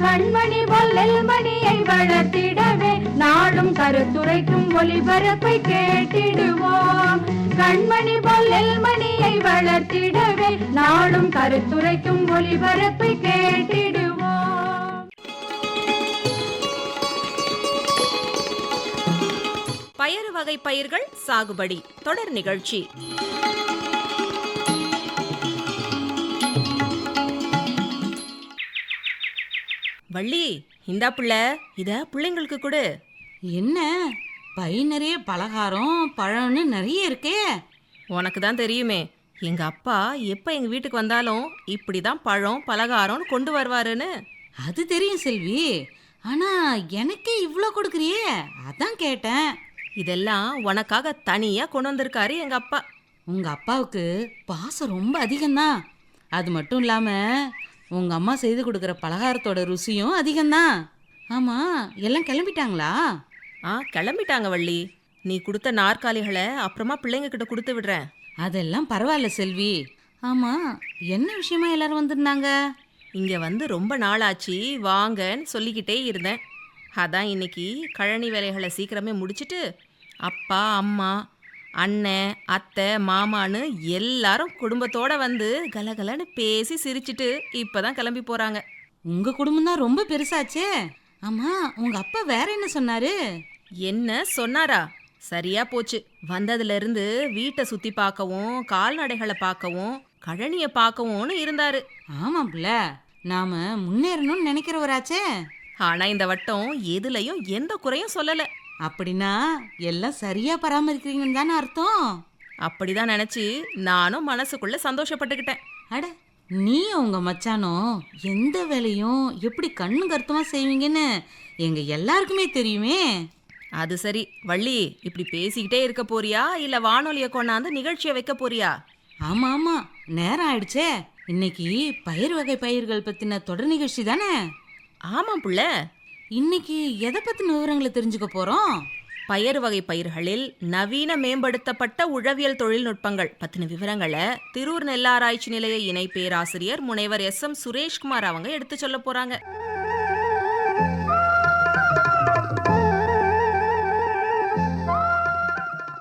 கண்மணி பொல்லல் மணியை வளர்த்திடவே நாடும் கருத்துரைக்கும் ஒளிபரப்பை கேட்டிடுவோம். கண்மணி பொல்லல் மணியை வளர்த்திடவே நாடும் கருத்துரைக்கும் ஒளிபரப்பை கேட்டிடுவோம். பயறு வகை பயிர்கள் சாகுபடி தொடர் நிகழ்ச்சி. வள்ளி இந்தா புள்ள இத பிள்ளைங்களுக்கு கொடு. என்ன? பை நிறைய பலகாரம் பழம்னு நிறைய இருக்கே. உனக்கு தான் தெரியுமே எங்க அப்பா எப்ப எங்க வீட்டுக்கு வந்தாலும் இப்படிதான் பழம் பலகாரம்னு கொண்டு வருவாருன்னு. அது தெரியும் செல்வி. ஆனா எனக்கே இவ்ளோ கொடுக்குறியே? அதான் கேட்டேன். இதெல்லாம் உனக்காக தனியா கொண்டு வந்திருக்காரு எங்க அப்பா. உங்க அப்பாவுக்கு பாசம் ரொம்ப அதிகம்தான். அது மட்டும் இல்லாம உங்க அம்மா செய்து கொடுக்குற பலகாரத்தோட ருசியும் அதிகம்தான். ஆமா எல்லாம் கிளம்பிட்டாங்களா? ஆ கிளம்பிட்டாங்க வள்ளி. நீ கொடுத்த நாற்காலிகளை அப்புறமா பிள்ளைங்க கிட்ட கொடுத்து விடுறேன். அதெல்லாம் பரவாயில்ல செல்வி. ஆமா என்ன விஷயமா எல்லாரும் வந்திருந்தாங்க? இங்க வந்து ரொம்ப நாளாச்சு வாங்கன்னு சொல்லிக்கிட்டே இருந்தேன். அதான் இன்னைக்கு கழனி வேலைகளை சீக்கிரமே முடிச்சிட்டு அப்பா அம்மா அண்ணன் அத்தை மாமான்னு எல்லாரும் குடும்பத்தோட வந்து கலகலன்னு பேசி சிரிச்சிட்டு இப்பதான் கிளம்பி போறாங்க. உங்க குடும்பம் தான் ரொம்ப பெருசாச்சே. ஆமா உங்க அப்பா வேற என்ன சொன்னாரு? என்ன சொன்னாரா? சரியா போச்சு. வந்ததுல இருந்து வீட்டை சுத்தி பார்க்கவும் கால்நடைகளை பார்க்கவும் கழனிய பார்க்கவும்னு இருந்தாரு. ஆமா புள்ள நாம முன்னேறணும்னு நினைக்கிறவராச்சே. ஆனா இந்த வட்டம் எதுலயும் எந்த குறையும் சொல்லல. அப்படின்னா எல்லாம் சரியா பராமரிக்கிறீங்கன்னு தானே அர்த்தம்? அப்படிதான் நினைச்சு நானும் மனசுக்குள்ள சந்தோஷப்பட்டுக்கிட்டேன். அட நீ உங்க மச்சானும் எந்த வேலையும் எப்படி கண்ணு கருத்துமா செய்வீங்கன்னு எங்க எல்லாருக்குமே தெரியுமே. அது சரி. வள்ளி இப்படி பேசிக்கிட்டே இருக்க போறியா? இல்ல வானொலிய கொண்டாந்து நிகழ்ச்சியை வைக்க போறியா? ஆமா ஆமா. நேரம் ஆயிடுச்சே. இன்னைக்கு பயிர் வகை பயிர்கள் பத்தின தொடர் நிகழ்ச்சி தானே? ஆமாம் புள்ள. இன்னைக்கு எதை பத்தின விவரங்களை தெரிஞ்சுக்க போறோம்? பயறு வகை பயிர்களில் நவீன மேம்படுத்தப்பட்ட உழவியல் தொழில்நுட்பங்கள் பத்தின விவரங்களை திருவூர் நெல்லாராய்ச்சி நிலைய இணை பேராசிரியர் முனைவர் எஸ் எம் சுரேஷ்குமார் அவங்க எடுத்து சொல்ல போறாங்க.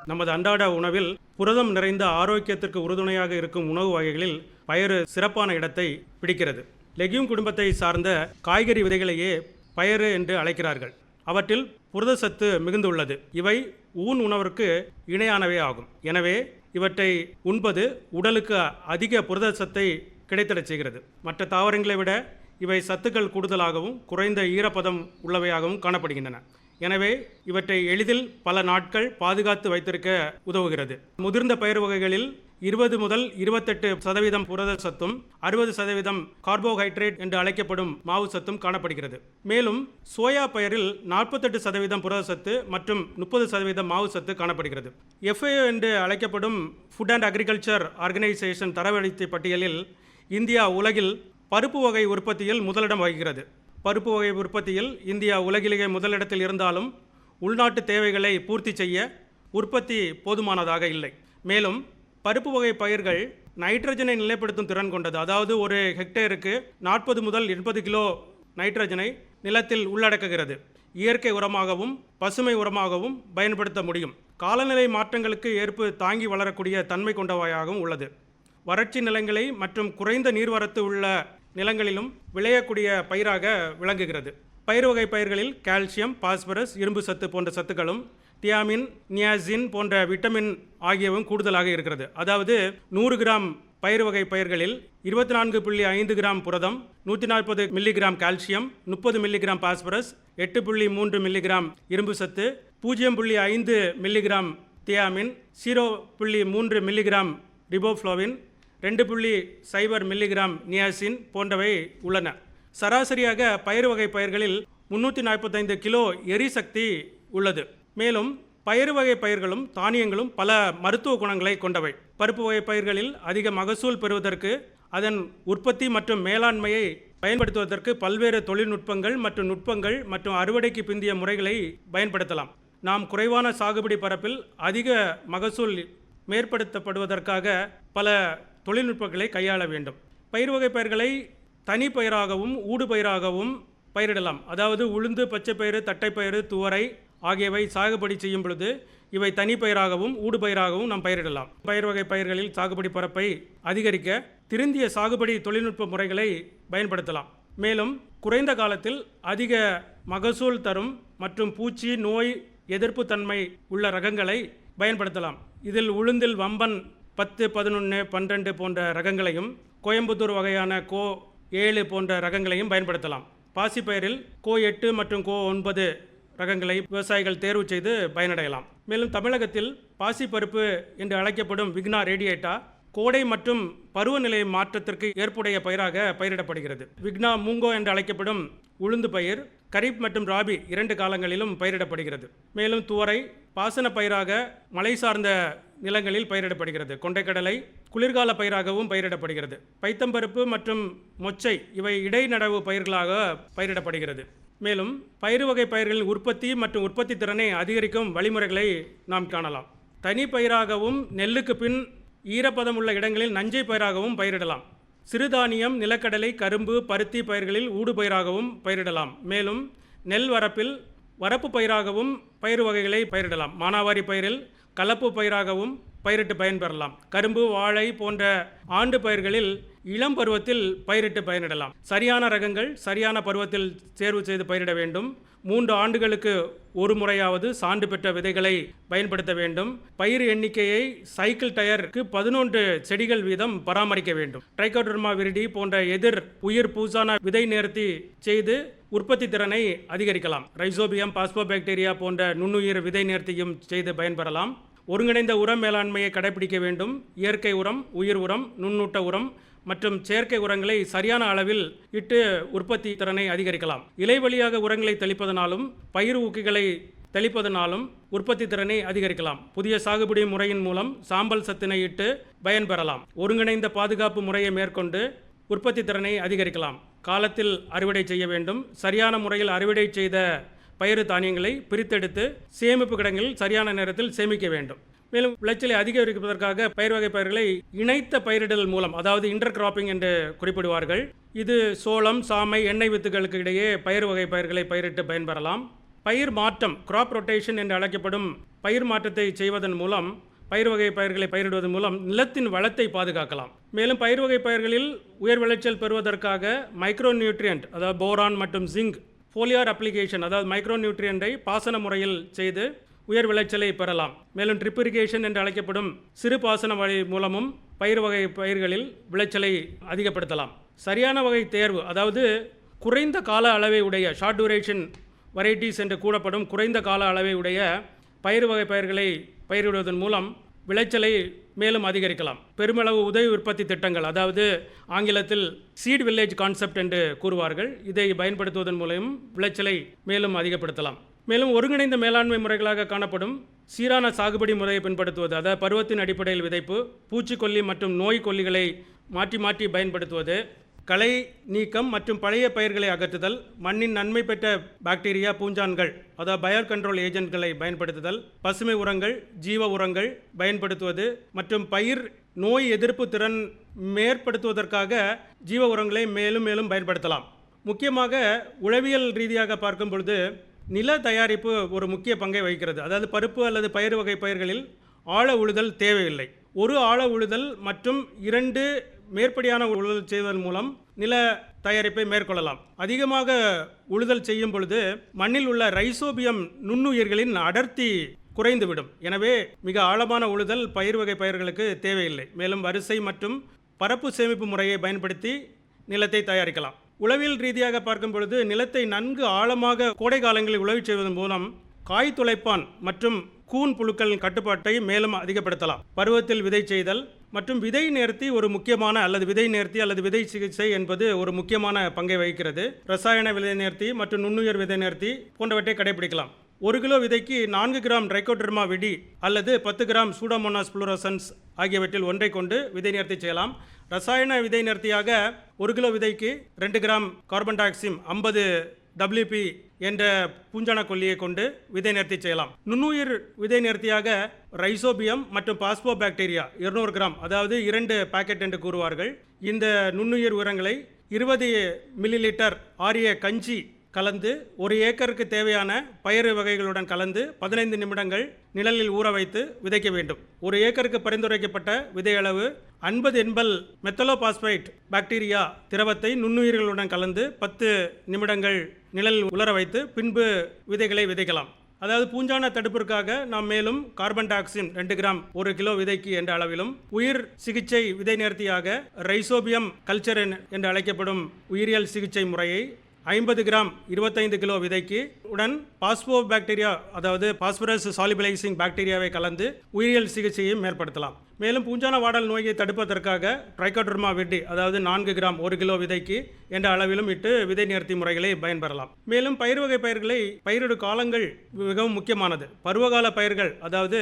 நமது அன்றாட உணவில் புரதம் நிறைந்த ஆரோக்கியத்திற்கு உறுதுணையாக இருக்கும் உணவு வகைகளில் பயறு சிறப்பான இடத்தை பிடிக்கிறது. லெக்யூம் குடும்பத்தை சார்ந்த காய்கறி விதைகளையே பயறு என்று அழைக்கிறார்கள். அவற்றில் புரதச்சத்து மிகுந்துள்ளது. இவை ஊன் உணவிற்கு இணையானவை ஆகும். எனவே இவற்றை உண்பது உடலுக்கு அதிக புரதச்சத்தை கிடைத்திடச் செய்கிறது. மற்ற தாவரங்களை விட இவை சத்துக்கள் கூடுதலாகவும் குறைந்த ஈரப்பதம் உள்ளவையாகவும் காணப்படுகின்றன. எனவே இவற்றை எளிதில் பல நாட்கள் பாதுகாத்து வைத்திருக்க உதவுகிறது. முதிர்ந்த பயிர் வகைகளில் இருபது முதல் இருபத்தெட்டு சதவீதம் புரத சத்தும் அறுபது சதவீதம் கார்போஹைட்ரேட் என்று அழைக்கப்படும் மாவு சத்தும் காணப்படுகிறது. மேலும் சோயா பயிரில் நாற்பத்தெட்டு சதவீதம் புரத சத்து மற்றும் முப்பது சதவீதம் மாவு சத்து காணப்படுகிறது. எஃப்ஏஓ என்று அழைக்கப்படும் ஃபுட் அண்ட் அக்ரிகல்ச்சர் ஆர்கனைசேஷன் தரவழித்த பட்டியலில் இந்தியா உலகில் பருப்பு வகை உற்பத்தியில் முதலிடம் வகிக்கிறது. பருப்பு வகை உற்பத்தியில் இந்தியா உலகிலேயே முதலிடத்தில் இருந்தாலும் உள்நாட்டு தேவைகளை பூர்த்தி செய்ய உற்பத்தி போதுமானதாக இல்லை. மேலும் பருப்பு வகை பயிர்கள் நைட்ரஜனை நிலைப்படுத்தும் திறன் கொண்டது. அதாவது ஒரு ஹெக்டேருக்கு நாற்பது முதல் எண்பது கிலோ நைட்ரஜனை நிலத்தில் உள்ளடக்குகிறது. இயற்கை உரமாகவும் பசுமை உரமாகவும் பயன்படுத்த முடியும். காலநிலை மாற்றங்களுக்கு ஏற்பு தாங்கி வளரக்கூடிய தன்மை கொண்டவையாகவும் உள்ளது. வறட்சி நிலங்களை மற்றும் குறைந்த நீர்வரத்து உள்ள நிலங்களிலும் விளையக்கூடிய பயிராக விளங்குகிறது. பயிர் வகை பயிர்களில் கால்சியம் பாஸ்பரஸ் இரும்பு சத்து போன்ற சத்துக்களும் தியாமின் நியாசின் போன்ற விட்டமின் ஆகியவும் கூடுதலாக இருக்கிறது. அதாவது நூறு கிராம் பயிர் வகை பயிர்களில் இருபத்தி நான்கு புள்ளி ஐந்து கிராம் புரதம் நூற்றி நாற்பது மில்லிகிராம் கால்சியம் முப்பது மில்லிகிராம் பாஸ்பரஸ் எட்டு புள்ளி மூன்று மில்லிகிராம் இரும்பு சத்து பூஜ்ஜியம் புள்ளி ஐந்து மில்லிகிராம் தியாமின் ஜீரோ புள்ளி மூன்று மில்லிகிராம் ரிபோஃப்ளோவின் ரெண்டு புள்ளி சைபர் மில்லிகிராம் நியாசின் போன்றவை உள்ளன. சராசரியாக பயிர் வகை பயிர்களில் முன்னூற்றி நாற்பத்தைந்து கிலோ எரிசக்தி உள்ளது. மேலும் பயிர் வகை பயிர்களும் தானியங்களும் பல மருத்துவ குணங்களை கொண்டவை. பருப்பு வகை பயிர்களில் அதிக மகசூல் பெறுவதற்கு அதன் உற்பத்தி மற்றும் மேலாண்மையை பயன்படுத்துவதற்கு பல்வேறு தொழில்நுட்பங்கள் மற்றும் நுட்பங்கள் மற்றும் அறுவடைக்கு பிந்திய முறைகளை பயன்படுத்தலாம். நாம் குறைவான சாகுபடி பரப்பில் அதிக மகசூல் மேற்படுத்தப்படுவதற்காக பல தொழில்நுட்பங்களை கையாள வேண்டும். பயிர் வகை பயிர்களை தனி பயிராகவும் ஊடு பயிராகவும் பயிரிடலாம். அதாவது உளுந்து பச்சைப்பயிறு தட்டைப்பயிறு துவரை ஆகியவை சாகுபடி செய்யும் பொழுது இவை தனிப்பயிராகவும் ஊடுபயிராகவும் நாம் பயிரிடலாம். பயிர் வகை பயிர்களில் சாகுபடி பரப்பை அதிகரிக்க திருந்திய சாகுபடி தொழில்நுட்ப முறைகளை பயன்படுத்தலாம். மேலும் குறைந்த காலத்தில் அதிக மகசூல் தரும் மற்றும் பூச்சி நோய் எதிர்ப்பு தன்மை உள்ள ரகங்களை பயன்படுத்தலாம். இதில் உளுந்தில் வம்பன் பத்து பதினொன்று பன்னிரெண்டு போன்ற ரகங்களையும் கோயம்புத்தூர் வகையான கோ ஏழு போன்ற ரகங்களையும் பயன்படுத்தலாம். பாசிப்பயிரில் கோ எட்டு மற்றும் கோ ஒன்பது ரகங்களை விவசாயிகள் தேர்வு செய்து பயனடையலாம். மேலும் தமிழகத்தில் பாசிப்பருப்பு என்று அழைக்கப்படும் விக்னா ரேடியேட்டா கோடை மற்றும் பருவநிலை மாற்றத்திற்கு ஏற்புடைய பயிராக பயிரிடப்படுகிறது. விக்னா மூங்கோ என்று அழைக்கப்படும் உளுந்து பயிர் கரீப் மற்றும் ராபி இரண்டு காலங்களிலும் பயிரிடப்படுகிறது. மேலும் துவரை பாசன பயிராக மலை சார்ந்த நிலங்களில் பயிரிடப்படுகிறது. கொண்டைக்கடலை குளிர்கால பயிராகவும் பயிரிடப்படுகிறது. பைத்தம்பருப்பு மற்றும் மொச்சை இவை இடைநடவு பயிர்களாக பயிரிடப்படுகிறது. மேலும் பயிறு வகை பயிர்களின் உற்பத்தி மற்றும் உற்பத்தி திறனை அதிகரிக்கும் வழிமுறைகளை நாம் காணலாம். தனி பயிராகவும் நெல்லுக்கு பின் ஈரப்பதம் உள்ள இடங்களில் நஞ்சை பயிராகவும் பயிரிடலாம். சிறுதானியம் நிலக்கடலை கரும்பு பருத்தி பயிர்களில் ஊடுபயிராகவும் பயிரிடலாம். மேலும் நெல் வரப்பில் வரப்பு பயிராகவும் பயிர் வகைகளை பயிரிடலாம். மானாவாரி பயிரில் கலப்பு பயிராகவும் பயிரிட்டு பயன்பெறலாம். கரும்பு வாழை போன்ற ஆண்டு பயிர்களில் இளம் பருவத்தில் பயிரிட்டு பயனிடலாம். சரியான ரகங்கள் சரியான பருவத்தில் தேர்வு செய்து பயிரிட வேண்டும். மூன்று ஆண்டுகளுக்கு ஒரு முறையாவது சான்று பெற்ற விதைகளை பயன்படுத்த வேண்டும். பயிர் எண்ணிக்கையை சைக்கிள் டயருக்கு பதினொன்று செடிகள் வீதம் பராமரிக்க வேண்டும். ட்ரைகோடர்மா விரிடி போன்ற எதிர் உயிர் பூசான விதை நேர்த்தி செய்து உற்பத்தி திறனை அதிகரிக்கலாம். ரைசோபியம் பாஸ்போபாக்டீரியா போன்ற நுண்ணுயிர் விதை நேர்த்தியும் செய்து பயன்பெறலாம். ஒருங்கிணைந்த உர மேலாண்மையை கடைபிடிக்க வேண்டும். இயற்கை உரம் உயிர் உரம் நுண்ணூட்ட உரம் மற்றும் செயற்கை உரங்களை சரியான அளவில் இட்டு உற்பத்தி திறனை அதிகரிக்கலாம். இலை வழியாக உரங்களை தெளிப்பதனாலும் பயிர் ஊக்கிகளை தெளிப்பதனாலும் உற்பத்தி திறனை அதிகரிக்கலாம். புதிய சாகுபடி முறையின் மூலம் சாம்பல் சத்தினை இட்டு பயன்பெறலாம். ஒருங்கிணைந்த பாதுகாப்பு முறையை மேற்கொண்டு உற்பத்தி திறனை அதிகரிக்கலாம். காலத்தில் அறுவடை செய்ய வேண்டும். சரியான முறையில் அறுவடை செய்த பயிறு தானியங்களை பிரித்தெடுத்து சேமிப்பு கிடங்கில் சரியான நேரத்தில் சேமிக்க வேண்டும். மேலும் விளைச்சலை அதிகரிப்பதற்காக பயிர் வகை பயிர்களை இணைத்த பயிரிடல் மூலம் அதாவது இன்டர் கிராப்பிங் என்று குறிப்பிடுவார்கள். இது சோளம் சாமை எண்ணெய் வித்துகளுக்கு இடையே பயிர் வகை பயிர்களை பயிரிட்டு பயன்பெறலாம். பயிர் மாற்றம் கிராப் ரொட்டேஷன் என்று அழைக்கப்படும் பயிர் மாற்றத்தை செய்வதன் மூலம் பயிர் வகை பயிர்களை பயிரிடுவதன் மூலம் நிலத்தின் வளத்தை பாதுகாக்கலாம். மேலும் பயிர் வகை பயிர்களில் உயர் விளைச்சல் பெறுவதற்காக மைக்ரோ நியூட்ரியன்ட் அதாவது போரான் மற்றும் ஜிங்க் ஃபோலியார் அப்ளிகேஷன் அதாவது மைக்ரோ நியூட்ரியண்டை பாசன முறையில் செய்து உயர் விளைச்சலை பெறலாம். மேலும் ட்ரிப் இரிகேஷன் என்று அழைக்கப்படும் சிறு பாசன வழி மூலமும் பயிர் வகை பயிர்களில் விளைச்சலை அதிகப்படுத்தலாம். சரியான வகை தேர்வு அதாவது குறைந்த கால அளவை உடைய ஷார்ட் டூரேஷன் வெரைட்டிஸ் என்று கூறப்படும் குறைந்த கால அளவை உடைய பயிர் வகை பயிர்களை பயிரிடுவதன் மூலம் விளைச்சலை மேலும் அதிகரிக்கலாம். பெருமளவு உதவி உற்பத்தி திட்டங்கள் அதாவது ஆங்கிலத்தில் சீட் வில்லேஜ் கான்செப்ட் என்று கூறுவார்கள் இதை பயன்படுத்துவதன் மூலம் விளைச்சலை மேலும் அதிகப்படுத்தலாம். மேலும் ஒருங்கிணைந்த மேலாண்மை முறைகளாக காணப்படும் சீரான சாகுபடி முறையை பின்படுத்துவது அதாவது பருவத்தின் அடிப்படையில் விதைப்பு பூச்சிக்கொல்லி மற்றும் நோய் கொல்லிகளை மாற்றி மாற்றி பயன்படுத்துவது களை நீக்கம் மற்றும் பழைய பயிர்களை அகற்றுதல் மண்ணின் நன்மை பெற்ற பாக்டீரியா பூஞ்சான்கள் அதாவது பயர் கண்ட்ரோல் ஏஜென்ட்களை பயன்படுத்துதல் பசுமை உரங்கள் ஜீவ உரங்கள் பயன்படுத்துவது மற்றும் பயிர் நோய் எதிர்ப்பு திறன் மேற்படுத்துவதற்காக ஜீவ உரங்களை மேலும் மேலும் பயன்படுத்தலாம். முக்கியமாக உளவியல் ரீதியாக பார்க்கும் பொழுது நில தயாரிப்பு ஒரு முக்கிய பங்கை வகிக்கிறது. அதாவது பருப்பு அல்லது பயிர் வகை பயிர்களில் ஆழ உழுதல் தேவையில்லை. ஒரு ஆழ உழுதல் மற்றும் இரண்டு மேற்படியான உழுதல் செய்வதன் மூலம் நில தயாரிப்பை மேற்கொள்ளலாம். அதிகமாக உழுதல் செய்யும் பொழுது மண்ணில் உள்ள ரைசோபியம் நுண்ணுயிர்களின் அடர்த்தி குறைந்துவிடும். எனவே மிக ஆழமான உழுதல் பயிர் வகை பயிர்களுக்கு தேவையில்லை. மேலும் வரிசை மற்றும் பரப்பு சேமிப்பு முறையை பயன்படுத்தி நிலத்தை தயாரிக்கலாம். உளவியல் ரீதியாக பார்க்கும் பொழுது நிலத்தை நன்கு ஆழமாக கோடை காலங்களில் உழவு செய்வதன் மூலம் காய் துளைப்பான் மற்றும் கூன் புழுக்களின் கட்டுப்பாட்டை மேலும் அதிகப்படுத்தலாம். பருவத்தில் விதை செய்தல் மற்றும் விதை நேர்த்தி ஒரு முக்கியமான அல்லது விதை நேர்த்தி அல்லது விதை சிகிச்சை என்பது ஒரு முக்கியமான பங்கை வகிக்கிறது. ரசாயன விதை நேர்த்தி மற்றும் நுண்ணுயிர் விதை நேர்த்தி போன்றவற்றை கடைபிடிக்கலாம் ஒரு கிலோ விதைக்கு நான்கு கிராம் ட்ரைகோடர்மா விடி அல்லது பத்து கிராம் சூடோமோனாஸ் புளூரசன்ஸ் ஆகியவற்றில் ஒன்றை கொண்டு விதை நேர்த்தி செய்யலாம். ரசாயன விதை நேர்த்தியாக ஒரு கிலோ விதைக்கு ரெண்டு கிராம் கார்பன் டை ஐம்பது டபிள்யூபி என்ற பூஞ்சான கொல்லியை கொண்டு விதை நேர்த்தி செய்யலாம். நுண்ணுயிர் விதை நேர்த்தியாக ரைசோபியம் மற்றும் பாஸ்போ பாக்டீரியா இருநூறு கிராம் அதாவது இரண்டு பாக்கெட் என்று கூறுவார்கள். இந்த நுண்ணுயிர் உரங்களை இருபது மில்லி லிட்டர் ஆரிய கஞ்சி கலந்து ஒரு ஏக்கருக்கு தேவையான பயிர் வகைகளுடன் கலந்து பதினைந்து நிமிடங்கள் நிழலில் ஊற வைத்து விதைக்க வேண்டும். ஒரு ஏக்கருக்கு பரிந்துரைக்கப்பட்ட விதை அளவு ஐம்பது எண்பல் மெத்தலோபாஸ்பைட் பாக்டீரியா திரவத்தை நுண்ணுயிர்களுடன் கலந்து பத்து நிமிடங்கள் நிழலில் உலர வைத்து பின்பு விதைகளை விதைக்கலாம். அதாவது பூஞ்சான தடுப்பிற்காக நாம் மேலும் கார்பன் டை ரெண்டு கிராம் ஒரு கிலோ விதைக்கு என்ற அளவிலும் உயிர் சிகிச்சை விதை நேர்த்தியாக ரைசோபியம் கல்ச்சர் என்று அழைக்கப்படும் உயிரியல் சிகிச்சை முறையை ஐம்பது கிராம் இருபத்தைந்து கிலோ விதைக்கு உடன் பாஸ்போ பாக்டீரியா அதாவது பாஸ்பரஸ் சாலிபிளைசிங் பாக்டீரியாவை கலந்து உயிரியல் சிகிச்சையும் மேற்படுத்தலாம். மேலும் பூஞ்சான வாடல் நோயை தடுப்பதற்காக ட்ரைகோடர்மா வெட்டி அதாவது நான்கு கிராம் ஒரு கிலோ விதைக்கு என்ற அளவிலும் இட்டு விதை நேர்த்தி முறைகளை பயன்பெறலாம். மேலும் பயிர் வகை பயிர்களை பயிரிடும் காலங்கள் மிகவும் முக்கியமானது. பருவகால பயிர்கள் அதாவது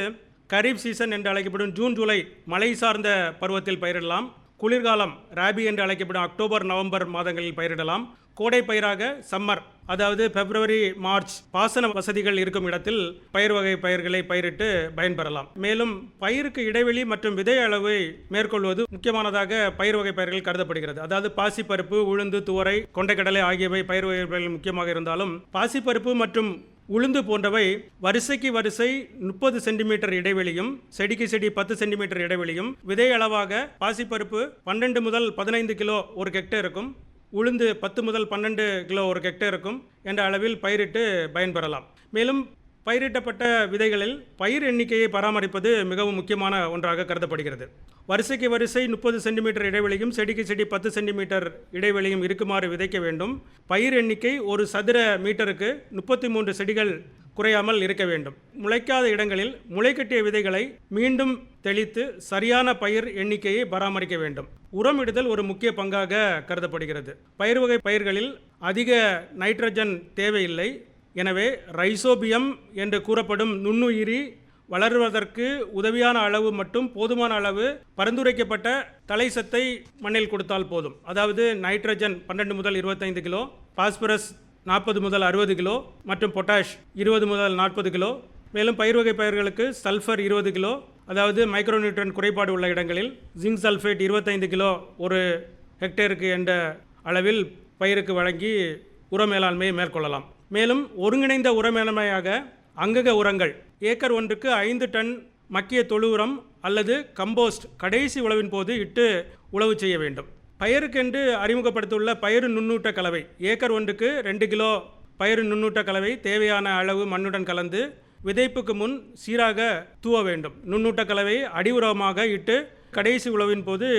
கரீப் சீசன் என்று அழைக்கப்படும் ஜூன் ஜூலை மழை சார்ந்த பருவத்தில் பயிரிடலாம். குளிர்காலம் ராபி என்று அழைக்கப்படும் அக்டோபர் நவம்பர் மாதங்களில் பயிரிடலாம். கோடை பயிராக சம்மர் அதாவது பிப்ரவரி மார்ச் பாசன வசதிகள் இருக்கும் இடத்தில் பயிர் வகை பயிர்களை பயிரிட்டு பயன்பெறலாம். மேலும் பயிருக்கு இடைவெளி மற்றும் விதை அளவை மேற்கொள்வது முக்கியமானதாக பயிர் வகை பயிர்கள் கருதப்படுகிறது. அதாவது பாசிப்பருப்பு உளுந்து துவரை கொண்டைக்கடலை ஆகியவை பயிர் வகை பயிர்கள் முக்கியமாக இருந்தாலும் பாசிப்பருப்பு மற்றும் உளுந்து போன்றவை வரிசைக்கு வரிசை முப்பது சென்டிமீட்டர் இடைவெளியும் செடிக்கு செடி பத்து சென்டிமீட்டர் இடைவெளியும் விதை அளவாக பாசிப்பருப்பு பன்னெண்டு முதல் பதினைந்து கிலோ ஒரு ஹெக்டேருக்கும் உளுந்து பத்து முதல் பன்னெண்டு கிலோ ஒரு ஹெக்டேருக்கும் என்ற அளவில் பயிரிட்டு பயன்பெறலாம். மேலும் பயிரிட்டப்பட்ட விதைகளில் பயிர் எண்ணிக்கையை பராமரிப்பது மிகவும் முக்கியமான ஒன்றாக கருதப்படுகிறது. வரிசைக்கு வரிசை முப்பது சென்டிமீட்டர் இடைவெளியும் செடிக்கு செடி பத்து சென்டிமீட்டர் இடைவெளியும் இருக்குமாறு விதைக்க வேண்டும். பயிர் எண்ணிக்கை ஒரு சதுர மீட்டருக்கு முப்பத்தி மூன்று செடிகள் குறையாமல் இருக்க வேண்டும். முளைக்காத இடங்களில் முளைக்கட்டிய விதைகளை மீண்டும் தெளித்து சரியான பயிர் எண்ணிக்கையை பராமரிக்க வேண்டும். உரமிடுதல் ஒரு முக்கிய பங்காக கருதப்படுகிறது. பயிர் வகை பயிர்களில் அதிக நைட்ரஜன் தேவையில்லை. எனவே ரைசோபியம் என்று கூறப்படும் நுண்ணுயிரி வளருவதற்கு உதவியான அளவு மட்டும் போதுமான அளவு பரிந்துரைக்கப்பட்ட தலைசத்தை மண்ணில் கொடுத்தால் போதும். அதாவது நைட்ரஜன் பன்னெண்டு முதல் இருபத்தைந்து கிலோ பாஸ்பரஸ் நாற்பது முதல் அறுபது கிலோ மற்றும் பொட்டாஷ் இருபது முதல் நாற்பது கிலோ. மேலும் பயிர் வகை பயிர்களுக்கு சல்ஃபர் இருபது கிலோ அதாவது மைக்ரோநியூட்ரன் குறைபாடு உள்ள இடங்களில் ஜிங்க் சல்ஃபேட் இருபத்தைந்து கிலோ ஒரு ஹெக்டேருக்கு என்ற அளவில் பயிருக்கு வழங்கி உர மேலாண்மையை மேற்கொள்ளலாம். மேலும் ஒருங்கிணைந்த உரமேலமையாக அங்கக உரங்கள் ஏக்கர் ஒன்றுக்கு ஐந்து டன் மக்கிய தொழு உரம் அல்லது கம்போஸ்ட் கடைசி உழவின் போது இட்டு உழவு செய்ய வேண்டும். பயிருக்கென்று அறிமுகப்படுத்தியுள்ள பயிறு நுண்ணூட்ட கலவை ஏக்கர் ஒன்றுக்கு ரெண்டு கிலோ பயிறு நுண்ணூட்ட கலவை தேவையான அளவு மண்ணுடன் கலந்து விதைப்புக்கு முன் சீராக தூவ வேண்டும். நுண்ணூட்ட கலவை அடி உரமாக இட்டு கடைசி உழவின் போது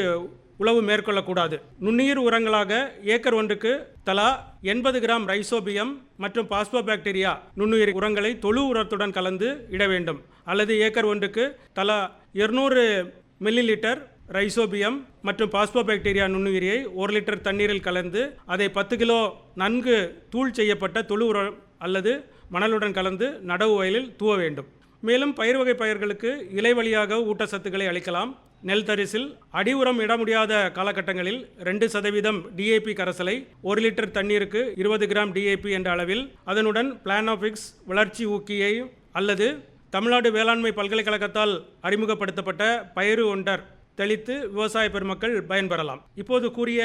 உழவு மேற்கொள்ளக்கூடாது. நுண்ணுயிர் உரங்களாக ஏக்கர் ஒன்றுக்கு தலா எண்பது கிராம் ரைசோபியம் மற்றும் பாஸ்போ பாக்டீரியா நுண்ணுயிர் உரங்களை தொழு உரத்துடன் கலந்து இட வேண்டும். அல்லது ஏக்கர் ஒன்றுக்கு தலா இருநூறு மில்லி லிட்டர் ரைசோபியம் மற்றும் பாஸ்போ பாக்டீரியா நுண்ணுயிரியை ஒரு லிட்டர் தண்ணீரில் கலந்து அதை பத்து கிலோ நன்கு தூள் செய்யப்பட்ட தொழு உரம் அல்லது மணலுடன் கலந்து நடவு வயலில் தூவ வேண்டும். மேலும் பயிர் வகை பயிர்களுக்கு இலை வழியாக ஊட்டச்சத்துக்களை அளிக்கலாம். நெல் தரிசில் அடி உரம் இட முடியாத காலகட்டங்களில் ரெண்டு சதவீதம் டிஏபி கரைசலை ஒரு லிட்டர் தண்ணீருக்கு இருபது கிராம் டிஏபி என்ற அளவில் அதனுடன் பிளானோபிக்ஸ் வளர்ச்சி ஊக்கியை அல்லது தமிழ்நாடு வேளாண்மை பல்கலைக்கழகத்தால் அறிமுகப்படுத்தப்பட்ட பயிறு ஒண்டர் தெளித்து விவசாய பெருமக்கள் பயன்பெறலாம். இப்போது கூறிய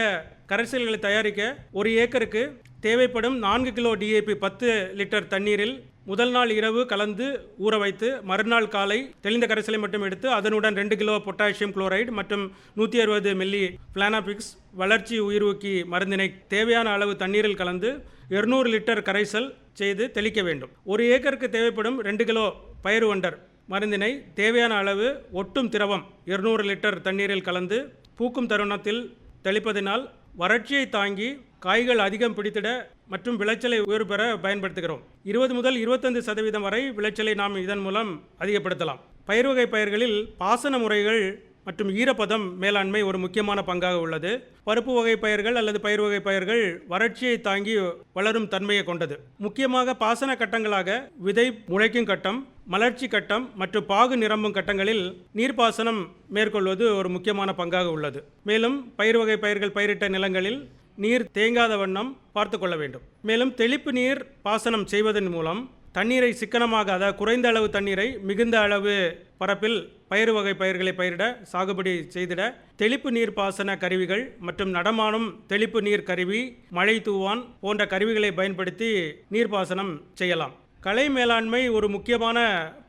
கரைசல்களை தயாரிக்க ஒரு ஏக்கருக்கு தேவைப்படும் நான்கு கிலோ டிஏபி பத்து லிட்டர் தண்ணீரில் முதல் நாள் இரவு கலந்து ஊற வைத்து மறுநாள் காலை தெளிந்த கரைசலை மட்டும் எடுத்து அதனுடன் ரெண்டு கிலோ பொட்டாசியம் குளோரைடு மற்றும் நூற்றி அறுபது மில்லி பிளானாபிக்ஸ் வளர்ச்சி உயிர்வூக்கி மருந்தினை தேவையான அளவு தண்ணீரில் கலந்து இருநூறு லிட்டர் கரைசல் செய்து தெளிக்க வேண்டும். ஒரு ஏக்கருக்கு தேவைப்படும் ரெண்டு கிலோ பயிர் வண்டர் மருந்தினை தேவையான அளவு ஒட்டும் திரவம் இருநூறு லிட்டர் தண்ணீரில் கலந்து பூக்கும் தருணத்தில் தெளிப்பதினால் வறட்சியை தாங்கி காய்கள் அதிகம் பிடித்திட மற்றும் விளைச்சலை உயர்வு பெற பயன்படுத்துகிறோம். இருபது முதல் இருபத்தைந்து சதவீதம் வரை விளைச்சலை நாம் இதன் மூலம் அதிகப்படுத்தலாம். பயிர் வகை பயிர்களில் பாசன முறைகள் மற்றும் ஈரப்பதம் மேலாண்மை ஒரு முக்கியமான பங்காக உள்ளது. பருப்பு வகை பயிர்கள் அல்லது பயிர் வகை பயிர்கள் வறட்சியை தாங்கி வளரும் தன்மையை கொண்டது. முக்கியமாக பாசன கட்டங்களாக விதை முளைக்கும் கட்டம் மலர்ச்சி கட்டம் மற்றும் பாகு நிரம்பும் கட்டங்களில் நீர்ப்பாசனம் மேற்கொள்வது ஒரு முக்கியமான பங்காக உள்ளது. மேலும் பயிர் வகை பயிர்கள் பயிரிட்ட நிலங்களில் நீர் தேங்காத வண்ணம் பார்த்து கொள்ள வேண்டும். மேலும் தெளிப்பு நீர் பாசனம் செய்வதன் மூலம் தண்ணீரை சிக்கனமாக அதாவது குறைந்த அளவு தண்ணீரை மிகுந்த அளவு பரப்பில் பயிர் வகை பயிர்களை பயிரிட சாகுபடி செய்திட தெளிப்பு நீர் பாசன கருவிகள் மற்றும் நடமாடும் தெளிப்பு நீர் கருவி மழை தூவான் போன்ற கருவிகளை பயன்படுத்தி நீர்ப்பாசனம் செய்யலாம். கலை மேலாண்மை ஒரு முக்கியமான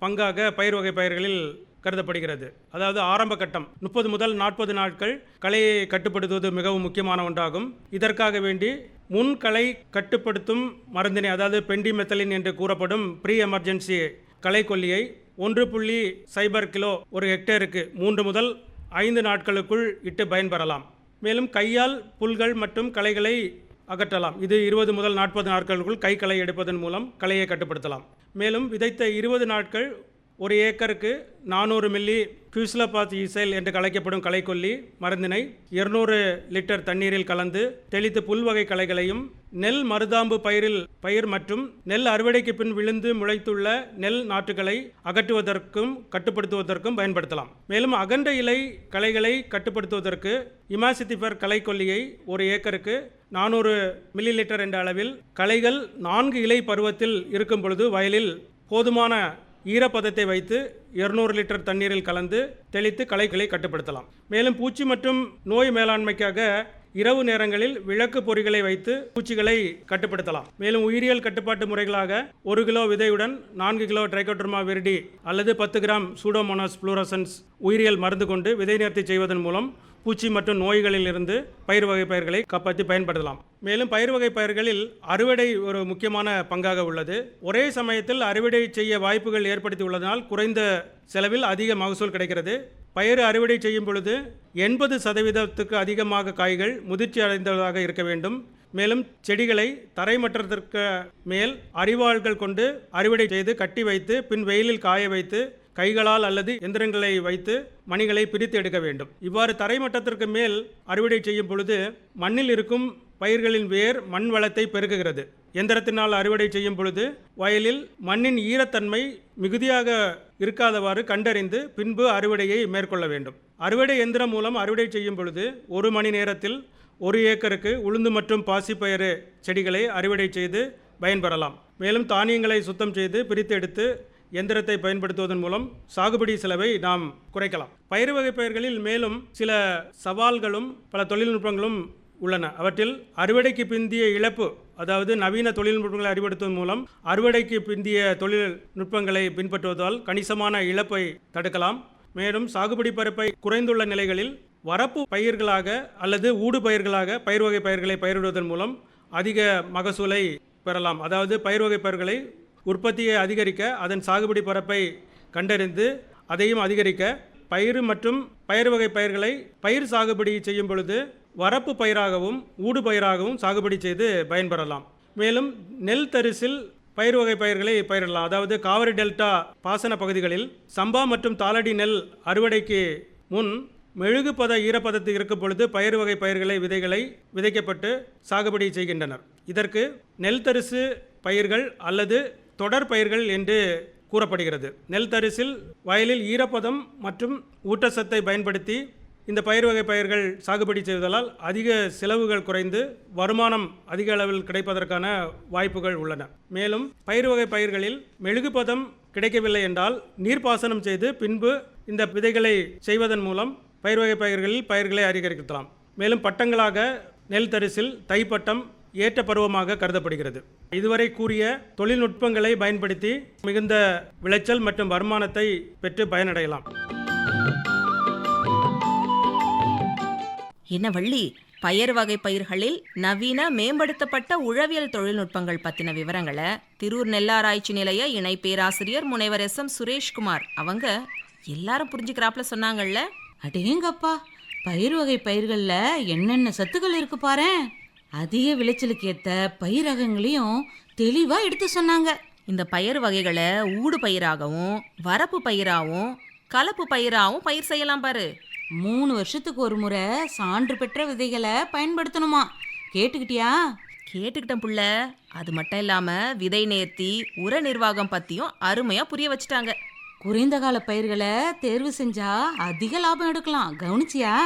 பங்காக பயிர் வகை பயிர்களில் கருதப்படுகிறது. அதாவது ஆரம்ப கட்டம் முப்பது முதல் நாற்பது நாட்கள் கலையை கட்டுப்படுத்துவது மிகவும் முக்கியமான ஒன்றாகும். இதற்காக வேண்டி முன்களை கட்டுப்படுத்தும் மருந்தினை அதாவது பெண்டிமெத்தலின் என்று கூறப்படும் ப்ரீ எமர்ஜென்சி களைக்கொல்லியை ஒன்று புள்ளி சைபர் கிலோ ஒரு ஹெக்டேருக்கு மூன்று முதல் ஐந்து நாட்களுக்குள் இட்டு பயன்பெறலாம். மேலும் கையால் புல்கள் மற்றும் களைகளை அகற்றலாம். இது இருபது முதல் நாற்பது நாட்களுக்குள் கை களை எடுப்பதன் மூலம் களையை கட்டுப்படுத்தலாம். மேலும் விதைத்த இருபது நாட்கள் ஒரு ஏக்கருக்கு நானூறு மில்லி பியூஸ்லபாத் ஈசைல் என்று கலைக்கப்படும் களைக்கொல்லி மருந்தினை இருநூறு லிட்டர் தண்ணீரில் கலந்து தெளித்து புல்வகை களைகளையும் நெல் மருதாம்பு பயிரில் பயிர் மற்றும் நெல் அறுவடைக்கு பின் விழுந்து முளைத்துள்ள நெல் நாற்றுகளை அகற்றுவதற்கும் கட்டுப்படுத்துவதற்கும் பயன்படுத்தலாம். மேலும் அகன்ற இலை களைகளை கட்டுப்படுத்துவதற்கு இமாசித்திபர் களைக்கொல்லியை ஒரு ஏக்கருக்கு நானூறு மில்லி லிட்டர் என்ற அளவில் களைகள் நான்கு இலை பருவத்தில் இருக்கும் பொழுது வயலில் போதுமான ஈரப்பதத்தை வைத்து இருநூறு லிட்டர் தண்ணீரில் கலந்து தெளித்து களைகளை கட்டுப்படுத்தலாம். மேலும் பூச்சி மற்றும் நோய் மேலாண்மைக்காக இரவு நேரங்களில் விளக்கு பொறிகளை வைத்து பூச்சிகளை கட்டுப்படுத்தலாம். மேலும் உயிரியல் கட்டுப்பாட்டு முறைகளாக ஒரு கிலோ விதையுடன் நான்கு கிலோ ட்ரைகோட்ரமா விரிடி அல்லது பத்து கிராம் சூடோமோனாஸ் ஃப்ளூரசன்ஸ் உயிரியல் மருந்து கொண்டு விதை நேர்த்தி செய்வதன் மூலம் பூச்சி மற்றும் நோய்களில் இருந்து பயிர் வகை பயிர்களை காப்பாற்றி பயன்படுத்தலாம். மேலும் பயிர் வகை பயிர்களில் அறுவடை ஒரு முக்கியமான பங்காக உள்ளது. ஒரே சமயத்தில் அறுவடை செய்ய வாய்ப்புகள் ஏற்படுத்தி உள்ளதனால் குறைந்த செலவில் அதிக மகசூல் கிடைக்கிறது. பயிர் அறுவடை செய்யும் பொழுது எண்பது சதவீதத்துக்கு அதிகமாக காய்கள் முதிர்ச்சி அடைந்ததாக இருக்க வேண்டும். மேலும் செடிகளை தரைமட்டத்திற்கு மேல் அரிவாள்கள் கொண்டு அறுவடை செய்து கட்டி வைத்து பின் வெயிலில் காய வைத்து கைகளால் அல்லது எந்திரங்களை வைத்து மணிகளை பிரித்து எடுக்க வேண்டும். இவ்வாறு தரைமட்டத்திற்கு மேல் அறுவடை செய்யும் பொழுது மண்ணில் இருக்கும் பயிர்களின் வேர் மண் வளத்தை பெருக்குகிறது. எந்திரத்தினால் அறுவடை செய்யும் பொழுது வயலில் மண்ணின் ஈரத்தன்மை மிகுதியாக இருக்காதவாறு கண்டறிந்து பின்பு அறுவடையை மேற்கொள்ள வேண்டும். அறுவடை எந்திரம் மூலம் அறுவடை செய்யும் பொழுது ஒரு மணி நேரத்தில் ஒரு ஏக்கருக்கு உளுந்து மற்றும் பாசிப்பயிறு செடிகளை அறுவடை செய்து பயன்பெறலாம். மேலும் தானியங்களை சுத்தம் செய்து பிரித்து எடுத்து எந்திரத்தை பயன்படுத்துவதன் மூலம் சாகுபடி செலவை நாம் குறைக்கலாம். பயிர் வகை பயிர்களில் மேலும் சில சவால்களும் பல தொழில்நுட்பங்களும் உள்ளன. அவற்றில் அறுவடைக்கு பிந்திய இழப்பு அதாவது நவீன தொழில்நுட்பங்களை அறிவுறுத்துவதன் மூலம் அறுவடைக்கு பிந்திய தொழில்நுட்பங்களை பின்பற்றுவதால் கணிசமான இழப்பை தடுக்கலாம். மேலும் சாகுபடி பரப்பை குறைந்துள்ள நிலைகளில் வரப்பு பயிர்களாக அல்லது ஊடு பயிர்களாக பயிர் வகை பயிர்களை பயிரிடுவதன் மூலம் அதிக மகசூலை பெறலாம். அதாவது பயிர் வகை பயிர்களை உற்பத்தியை அதிகரிக்க அதன் சாகுபடி பரப்பை கண்டறிந்து அதையும் அதிகரிக்க பயிர் மற்றும் பயிர் வகை பயிர்களை பயிர் சாகுபடி செய்யும் பொழுது வரப்பு பயிராகவும் ஊடு பயிராகவும் சாகுபடி செய்து பயன்பெறலாம். மேலும் நெல் தரிசில் பயிர் வகை பயிர்களை பயிரிடலாம். அதாவது காவிரி டெல்டா பாசன பகுதிகளில் சம்பா மற்றும் தாளடி நெல் அறுவடைக்கு முன் மெழுகுபத ஈரப்பதத்தில் இருக்கும் பொழுது பயிர் வகை பயிர்களை விதைகளை விதைக்கப்பட்டு சாகுபடி செய்கின்றனர். இதற்கு நெல் தரிசு பயிர்கள் அல்லது தொடர் பயிர்கள் என்று கூறப்படுகிறது. நெல் தரிசில் வயலில் ஈரப்பதம் மற்றும் ஊட்டச்சத்தை பயன்படுத்தி இந்த பயிர் வகை பயிர்கள் சாகுபடி செய்வதால் அதிக செலவுகள் குறைந்து வருமானம் அதிக அளவில் கிடைப்பதற்கான வாய்ப்புகள் உள்ளன. மேலும் பயிர் வகை பயிர்களில் மெழுகுபதம் கிடைக்கவில்லை என்றால் நீர்ப்பாசனம் செய்து பின்பு இந்த விதைகளை செய்வதன் மூலம் பயிர் வகை பயிர்களில் பயிர்களை அதிகரிக்கலாம் மேலும் பட்டங்களாக நெல் தரிசில் தைப்பட்டம் ஏற்ற பருவமாக கருதப்படுகிறது. இதுவரை கூறிய தொழில்நுட்பங்களை பயன்படுத்தி மிகுந்த விளைச்சல் மற்றும் வருமானத்தை பெற்று பயனடையலாம். என்ன வள்ளி பயர் வகை பயிர்களில் நவீன மேம்படுத்தப்பட்ட உழவியல் தொழில்நுட்பங்கள் பத்தின விவரங்களை திரூர் நெல்லாராய்ச்சி நிலைய இணை பேராசிரியர் முனைவர் எஸ். எம். சுரேஷ்குமார் அவங்க எல்லாரும் புரிஞ்சுக்கிறாப்ல சொன்னாங்கல்ல? அடேங்கப்பா பயிர் வகை பயிர்களில் என்னென்ன சத்துக்கள் இருக்கு பாரேன்? அதிக விளைச்சலுக்கு ஏற்ற பயிர் ரகங்களையும் தெளிவாக எடுத்து சொன்னாங்க. இந்த பயிர் வகைகளை ஊடு பயிராகவும் வரப்பு பயிராகவும் கலப்பு பயிராகவும் பயிர் செய்யலாம் பாரு. மூணு வருஷத்துக்கு ஒரு முறை சான்று பெற்ற விதைகளை பயன்படுத்தணுமா? கேட்டுக்கிட்டியா? கேட்டுக்கிட்டேன் புள்ள. அது மட்டும் இல்லாம விதை நேர்த்தி உர நிர்வாகம் பத்தியும் அருமையா புரிய வச்சுட்டாங்க. குறைந்த கால பயிர்களை தேர்வு செஞ்சா அதிக லாபம் எடுக்கலாம். கவனிச்சியா?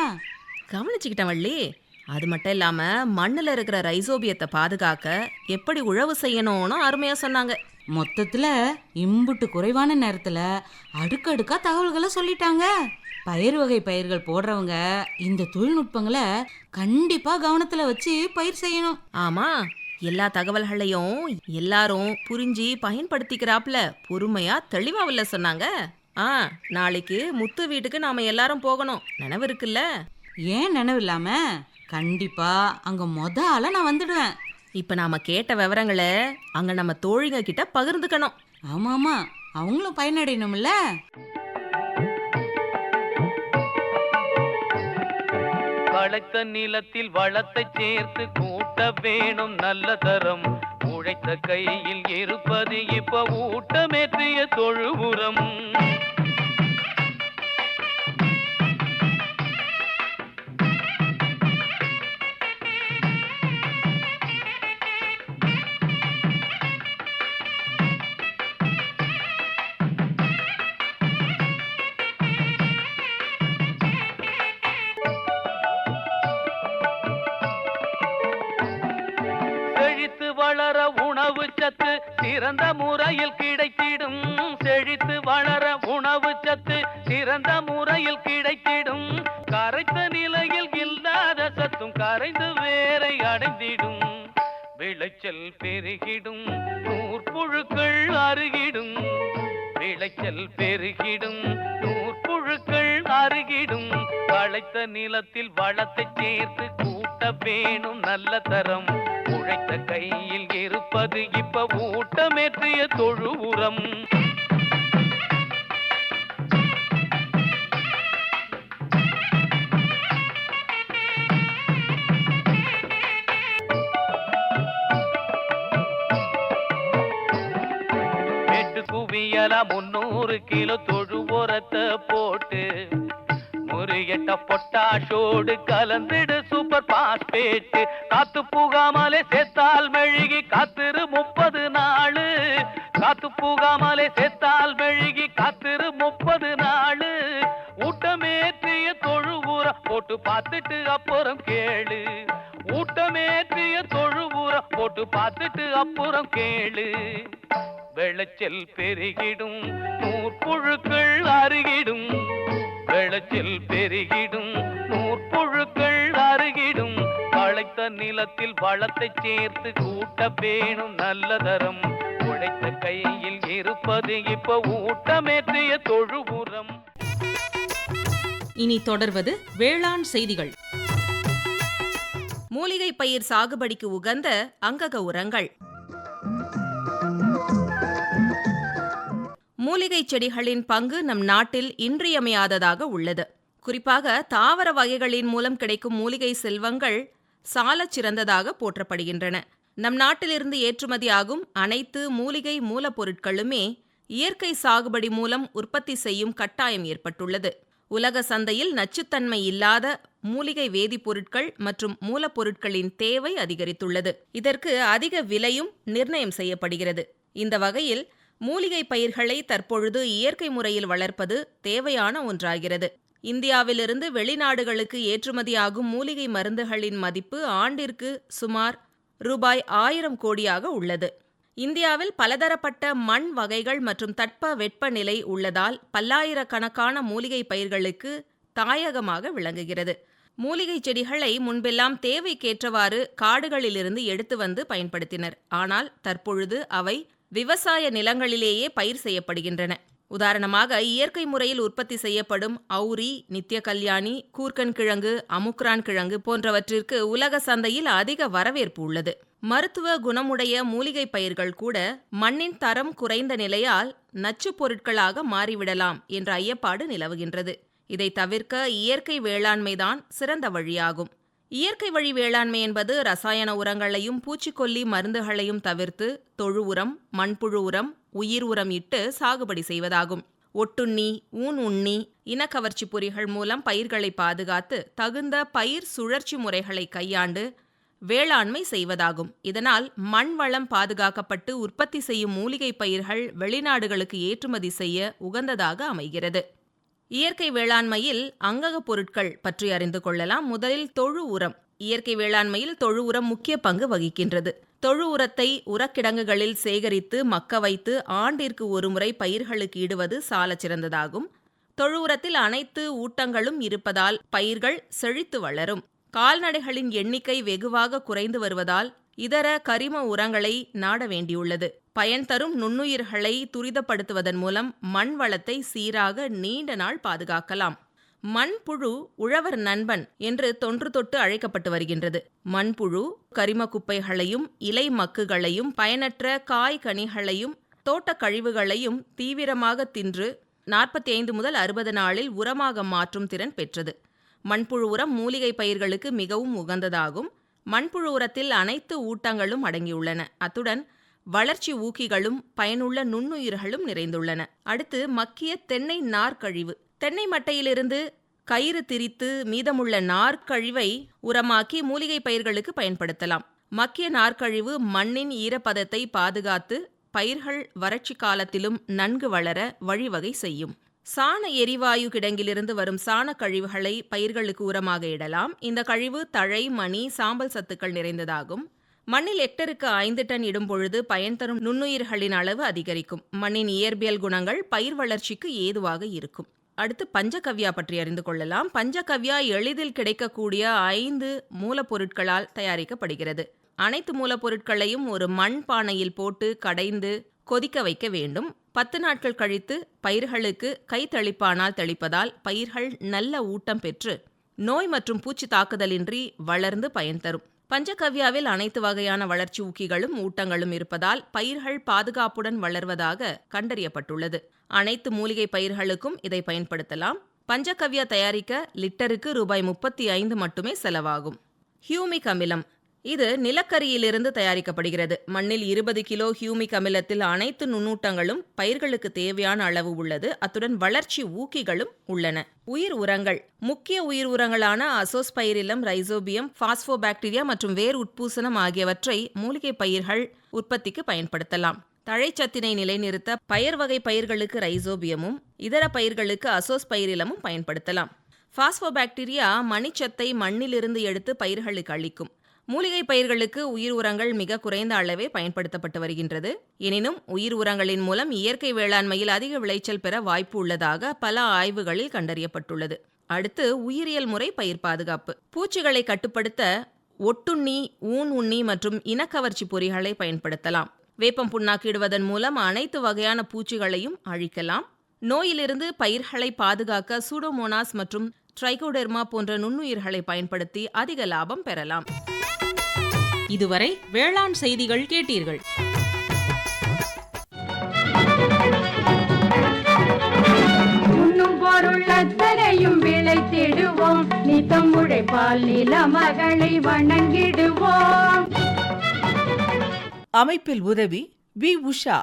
கவனிச்சுக்கிட்டேன் வள்ளி. அது மட்டும் இல்லாம மண்ணுல இருக்கிற ரைசோபியத்தை பாதுகாக்க எப்படி உழவு செய்யணும்னு அருமையா சொன்னாங்க. மொத்தத்துல இம்புட்டு குறைவான நேரத்துல அடுக்கடுக்கா தகவல்களை சொல்லிட்டாங்க. பயிர் வகை பயிர்கள் போடுறவங்க இந்த தொழில்நுட்பங்களை கண்டிப்பா கவனத்துல வச்சு பயிர் செய்யணும். ஆமா எல்லா தகவல்களையும் எல்லாரும் புரிஞ்சு பயன்படுத்திக்கிறாப்ல. பொறுமையா தெளிவாவில்ல சொன்னாங்க. ஆ நாளைக்கு முத்து வீட்டுக்கு நாம எல்லாரும் போகணும். நினைவு இருக்குல்ல? ஏன் நினைவில்லாம கண்டிப்பா. அங்க மொத ஆளா நான் வந்துடுவேன். இப்ப நாம கேட்ட விவரங்களை அங்க நம்ம தோழிங்க கிட்ட பகிர்ந்துக்கணும். ஆமா ஆமா அவங்களும் பயனடையணும்ல. வளைத்த நிலத்தில் வளத்தை சேர்த்து கூட்ட வேணும் நல்ல தரம். உழைத்த கையில் இருப்பது இப்ப ஊட்டமேற்றிய தொழு சிறந்த முறையில் கிடைத்திடும் செழித்து வளர உணவு சத்து சிறந்த முறையில் கிடைத்திடும். கரைத்த நிலையில் இல்லாத சத்தும் கரைந்து வேரை அடைந்திடும். விளைச்சல் பெருகிடும் நூற்புழுக்கள் அருகிடும். விளைச்சல் பெருகிடும். நூற்புழுக்கள் அருகிடும். வளைத்த நிலத்தில் வளத்தை சேர்த்து கூட்ட வேணும் நல்ல தரம். உழைத்த கையில் இருப்பது இப்ப ஊட்டமேற்றிய தொழு உரம். நூறு கிலோ தொழு உரத்தை போட்டு முறியட்ட பொட்டாஷோடு கலந்துடு சூப்பர் பாஸ்பேட்டு காத்து புகாமலே சேர்த்தால் மெழுகி காத்திரு முப்பது நாளு. காத்து புகாமலே சேர்த்தால் மெழுகி காத்திரு முப்பது நாளு. ஊட்டமேற்றிய தொழு போட்டு பார்த்துட்டு அப்புறம் கேளு. ஊட்டமேற்றிய தொழு போட்டு பார்த்துட்டு அப்புறம் கேளு. விளைச்சல் பெருகிடும் நூற்புழுக்கள் அருகிடும். விளைச்சல் பெருகிடும் நூற்புழுக்கள் அருகிடும். களைத்த நிலத்தில் வளத்தை சேர்த்து கூட்ட பேணும் நல்ல தரம். உழைத்த கையில் இருப்பது இப்ப ஊட்டமேற்றிய தொழுபுறம் இனி தொடர்வது வேளாண் செய்திகள். மூலிகை பயிர் சாகுபடிக்கு உகந்த அங்கக உரங்கள். மூலிகை செடிகளின் பங்கு நம் நாட்டில் இன்றியமையாததாக உள்ளது. குறிப்பாக தாவர வகைகளின் மூலம் கிடைக்கும் மூலிகை செல்வங்கள் சாலச் சிறந்ததாக போற்றப்படுகின்றன. நம் நாட்டிலிருந்து ஏற்றுமதியாகும் அனைத்து மூலிகை மூலப்பொருட்களுமே இயற்கை சாகுபடி மூலம் உற்பத்தி செய்யும் கட்டாயம் ஏற்பட்டுள்ளது. உலக சந்தையில் நச்சுத்தன்மை இல்லாத மூலிகை வேதிப்பொருட்கள் மற்றும் மூலப்பொருட்களின் தேவை அதிகரித்துள்ளது. இதற்கு அதிக விலையும் நிர்ணயம் செய்யப்படுகிறது. இந்த வகையில் மூலிகை பயிர்களை தற்பொழுது இயற்கை முறையில் வளர்ப்பது தேவையான ஒன்றாகிறது. இந்தியாவிலிருந்து வெளிநாடுகளுக்கு ஏற்றுமதியாகும் மூலிகை மருந்துகளின் மதிப்பு ஆண்டிற்கு சுமார் ரூபாய் ஆயிரம் கோடியாக உள்ளது. இந்தியாவில் பலதரப்பட்ட மண் வகைகள் மற்றும் தட்ப வெப்பநிலை உள்ளதால் பல்லாயிரக்கணக்கான மூலிகை பயிர்களுக்கு தாயகமாக விளங்குகிறது. மூலிகை செடிகளை முன்பெல்லாம் தேவைக்கேற்றவாறு காடுகளிலிருந்து எடுத்து வந்து பயன்படுத்தினர். ஆனால் தற்பொழுது அவை விவசாய நிலங்களிலேயே பயிர் செய்யப்படுகின்றன. உதாரணமாக இயற்கை முறையில் உற்பத்தி செய்யப்படும் அவுரி நித்திய கல்யாணி கூர்க்கன் கிழங்கு அமுக்ரான் கிழங்கு போன்றவற்றிற்கு உலக சந்தையில் அதிக வரவேற்பு உள்ளது. மருத்துவ குணமுடைய மூலிகை பயிர்கள் கூட மண்ணின் தரம் குறைந்த நிலையால் நச்சுப் பொருட்களாக மாறிவிடலாம் என்ற ஐயப்பாடு நிலவுகின்றது. இதை தவிர்க்க இயற்கை வேளாண்மைதான் சிறந்த வழியாகும். இயற்கை வழி வேளாண்மை என்பது ரசாயன உரங்களையும் பூச்சிக்கொல்லி மருந்துகளையும் தவிர்த்து தொழு உரம் மண்புழு உரம் உயிர் உரம் இட்டு சாகுபடி செய்வதாகும். ஒட்டுண்ணி ஊன் உண்ணி இனக்கவர்ச்சி பொறிகள் மூலம் பயிர்களை பாதுகாத்து தகுந்த பயிர் சுழற்சி முறைகளை கையாண்டு வேளாண்மை செய்வதாகும். இதனால் மண் வளம் பாதுகாக்கப்பட்டு உற்பத்தி செய்யும் மூலிகை பயிர்கள் வெளிநாடுகளுக்கு ஏற்றுமதி செய்ய உகந்ததாக அமைகிறது. இயற்கை வேளாண்மையில் அங்கக பொருட்கள் பற்றி அறிந்து கொள்ளலாம். முதலில் தொழு உரம். இயற்கை வேளாண்மையில் தொழு உரம் முக்கிய பங்கு வகிக்கின்றது. தொழு உரத்தை உரக்கிடங்குகளில் சேகரித்து மக்க வைத்து ஆண்டிற்கு ஒருமுறை பயிர்களுக்கு இடுவது சாலச் சிறந்ததாகும். தொழு உரத்தில் அனைத்து ஊட்டங்களும் இருப்பதால் பயிர்கள் செழித்து வளரும். கால்நடைகளின் எண்ணிக்கை வெகுவாக குறைந்து வருவதால் இதர கரிம உரங்களை நாட வேண்டியுள்ளது. பயன் தரும் நுண்ணுயிர்களை துரிதப்படுத்துவதன் மூலம் மண் வளத்தை சீராக நீண்ட நாள் பாதுகாக்கலாம். மண்புழு உழவர் நண்பன் என்று தொன்று தொட்டு அழைக்கப்பட்டு வருகின்றது. மண்புழு கரிம குப்பைகளையும் இலை மக்குகளையும் பயனற்ற காய் கனிகளையும் தோட்டக் கழிவுகளையும் தீவிரமாக தின்று நாற்பத்தி ஐந்து முதல் அறுபது நாளில் உரமாக மாற்றும் திறன் பெற்றது. மண்புழு உரம் மூலிகை பயிர்களுக்கு மிகவும் உகந்ததாகும். மண்புழு உரத்தில் அனைத்து ஊட்டங்களும் அடங்கியுள்ளன. அத்துடன் வளர்ச்சி ஊக்கிகளும் பயனுள்ள நுண்ணுயிர்களும் நிறைந்துள்ளன. அடுத்து மக்கிய தென்னை நார்க்கழிவு. தென்னை மட்டையிலிருந்து கயிறு திரித்து மீதமுள்ள நார்க்கழிவை உரமாக்கி மூலிகை பயிர்களுக்கு பயன்படுத்தலாம். மக்கிய நார்க்கழிவு மண்ணின் ஈரப்பதத்தை பாதுகாத்து பயிர்கள் வறட்சி காலத்திலும் நன்கு வளர வழிவகை செய்யும். சாண எரிவாயு கிடங்கிலிருந்து வரும் சாண கழிவுகளை பயிர்களுக்கு உரமாக இடலாம். இந்த கழிவு தழை மணி சாம்பல் சத்துக்கள் நிறைந்ததாகும். மண்ணில் ஹெக்டருக்கு ஐந்து டன் இடும்பொழுது பயன் தரும் நுண்ணுயிர்களின் அளவு அதிகரிக்கும். மண்ணின் இயற்பியல் குணங்கள் பயிர் வளர்ச்சிக்கு ஏதுவாக இருக்கும். அடுத்து பஞ்சகவ்யா பற்றி அறிந்து கொள்ளலாம். பஞ்சகவ்யா எளிதில் கிடைக்கக்கூடிய ஐந்து மூலப்பொருட்களால் தயாரிக்கப்படுகிறது. அனைத்து மூலப்பொருட்களையும் ஒரு மண் பானையில் போட்டு கடைந்து கொதிக்க வைக்க வேண்டும். பத்து நாட்கள் கழித்து பயிர்களுக்கு கை தெளிப்பானால் தெளிப்பதால் பயிர்கள் நல்ல ஊட்டம் பெற்று நோய் மற்றும் பூச்சி தாக்குதலின்றி வளர்ந்து பயன் தரும். பஞ்சகவ்யாவில் அனைத்து வகையான வளர்ச்சி ஊக்கிகளும் ஊட்டங்களும் இருப்பதால் பயிர்கள் பாதுகாப்புடன் வளர்வதாக கண்டறியப்பட்டுள்ளது. அனைத்து மூலிகை பயிர்களுக்கும் இதை பயன்படுத்தலாம். பஞ்சகவ்யா தயாரிக்க லிட்டருக்கு ரூபாய் முப்பத்தி ஐந்து மட்டுமே செலவாகும். ஹியூமிக் அமிலம் இது நிலக்கரியிலிருந்து தயாரிக்கப்படுகிறது. மண்ணில் இருபது கிலோ ஹியூமிக் அமிலத்தில் அனைத்து நுண்ணூட்டங்களும் பயிர்களுக்கு தேவையான அளவு உள்ளது. அத்துடன் வளர்ச்சி ஊக்கிகளும் உள்ளன. உயிர் உரங்கள். முக்கிய உயிர் உரங்களான அசோஸ்பைரிலம் ரைசோபியம் பாஸ்போபாக்டீரியா மற்றும் வேர் உட்பூசணம் ஆகியவற்றை மூலிகை பயிர்கள் உற்பத்திக்கு பயன்படுத்தலாம். தழைச்சத்தினை நிலைநிறுத்த பயிர் வகை பயிர்களுக்கு ரைசோபியமும் இதர பயிர்களுக்கு அசோஸ்பைரிலமும் பயன்படுத்தலாம். பாஸ்போபாக்டீரியா மணிச்சத்தை மண்ணிலிருந்து எடுத்து பயிர்களுக்கு அளிக்கும். மூலிகை பயிர்களுக்கு உயிர் உரங்கள் மிக குறைந்த அளவே பயன்படுத்தப்பட்டு வருகின்றது. எனினும் உயிர் உரங்களின் மூலம் இயற்கை வேளாண்மையில் அதிக விளைச்சல் பெற வாய்ப்பு உள்ளதாக பல ஆய்வுகளில் கண்டறியப்பட்டுள்ளது. அடுத்து உயிரியல் முறை பயிர் பாதுகாப்பு. பூச்சிகளை கட்டுப்படுத்த ஒட்டுண்ணி ஊன் உண்ணி மற்றும் இனக்கவர்ச்சி பொறிகளை பயன்படுத்தலாம். வேப்பம் புண்ணாக்கிடுவதன் மூலம் அனைத்து வகையான பூச்சிகளையும் அழிக்கலாம். நோயிலிருந்து பயிர்களை பாதுகாக்க சூடோமோனாஸ் மற்றும் ட்ரைகோடெர்மா போன்ற நுண்ணுயிர்களை பயன்படுத்தி அதிக லாபம் பெறலாம். இதுவரை வேளாண் செய்திகள் கேட்டீர்கள். உண்ணும் பொருள் அத்தனையும் விளைத்திடுவோம் நித்தம் உழைப்பால் நில மகளை வணங்கிடுவோம். அமைப்பில் உதவி வி உஷா.